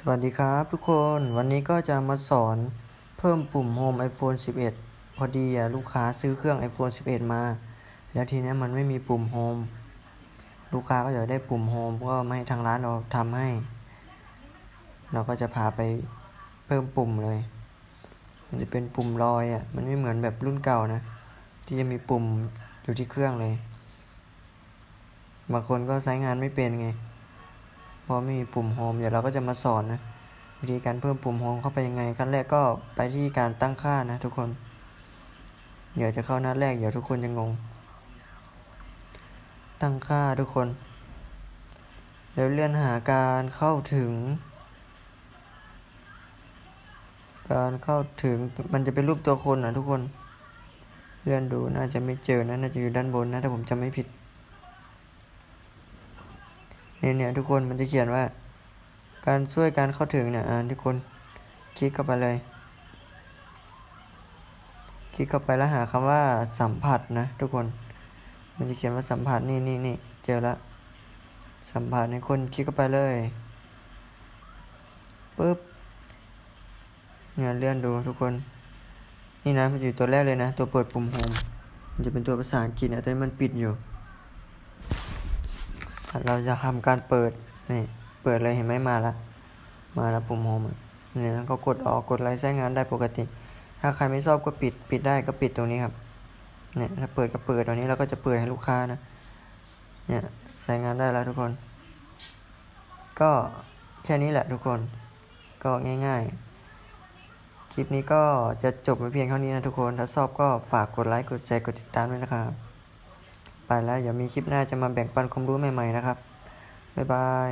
สวัสดีครับทุกคนวันนี้ก็จะมาสอนเพิ่มปุ่ม Home iPhone 11 พอดีอะลูกค้าซื้อเครื่อง iPhone 11 มา แล้วทีนี้มันไม่มีปุ่ม Home ลูกค้าก็อยากได้ปุ่ม Home ก็มาให้ทางร้านเราทำให้ เราก็จะพาไปเพิ่มปุ่มเลย มันจะเป็นปุ่มลอยอะมันไม่เหมือนแบบรุ่นเก่านะ ที่จะมีปุ่มอยู่ที่เครื่องเลย บางคนก็ใช้งานไม่เป็นไง พราะไม่มีปุ่มโฮมเดี๋ยวเราก็จะมาสอนนะวิธีการเพิ่มปุ่มโฮมเข้าไปยังไงขั้นแรกก็ไปที่การตั้งค่านะทุกคน เดี๋ยวจะเข้าหน้าแรกเดี๋ยวทุกคนจะงง ตั้งค่าทุกคนแล้วเลื่อนหาการเข้าถึง การเข้าถึงมันจะเป็นรูปตัวคนนะทุกคน เลื่อนดูน่าจะไม่เจอนะน่าจะอยู่ด้านบนนะถ้าผมจำไม่ผิด เนี่ยเนี่ยทุกคนมันจะเขียนว่า การช่วยการเข้าถึงเนี่ยอ่าทุกคนคลิกเข้าไปเลย คลิกเข้าไปแล้วหาคำว่าสัมผัสนะทุกคน มันจะเขียนว่าสัมผัสนี่นี่นี่เจอละสัมผัสในคนคลิกเข้าไปเลยปึ๊บเนี่ยเลื่อนดูทุกคน นี่นะมันอยู่ตัวแรกเลยนะ ตัวเปิดปุ่มโฮมมันจะเป็นตัวภาษาอังกฤษนะแต่มันปิดอยู่ เราจะทำการเปิดนี่เปิดเลยเห็นไหมมาละมาล้วปุ่มโฮมนี่แล้วก็กดออกกดไลค์ใช้งานได้ปกติ ถ้าใครไม่ชอบก็ปิดปิดได้ก็ปิดตรงนี้ครับเนี่ยถ้าเปิดก็เปิดตรงนี้เราก็จะเปิดให้ลูกค้านะเนี่ยใช้งานได้แล้วทุกคน ก็แค่นี้แหละทุกคน ก็ง่าย ๆคลิปนี้ก็จะจบไปเพียงเท่านี้นะทุกคน ถ้าชอบก็ฝากกดไลค์ กดแชร์ กดติดตามด้วยนะครับ ไปแล้ว เดี๋ยวมีคลิปหน้าจะมาแบ่งปันความรู้ใหม่ ๆ นะครับ บ๊ายบาย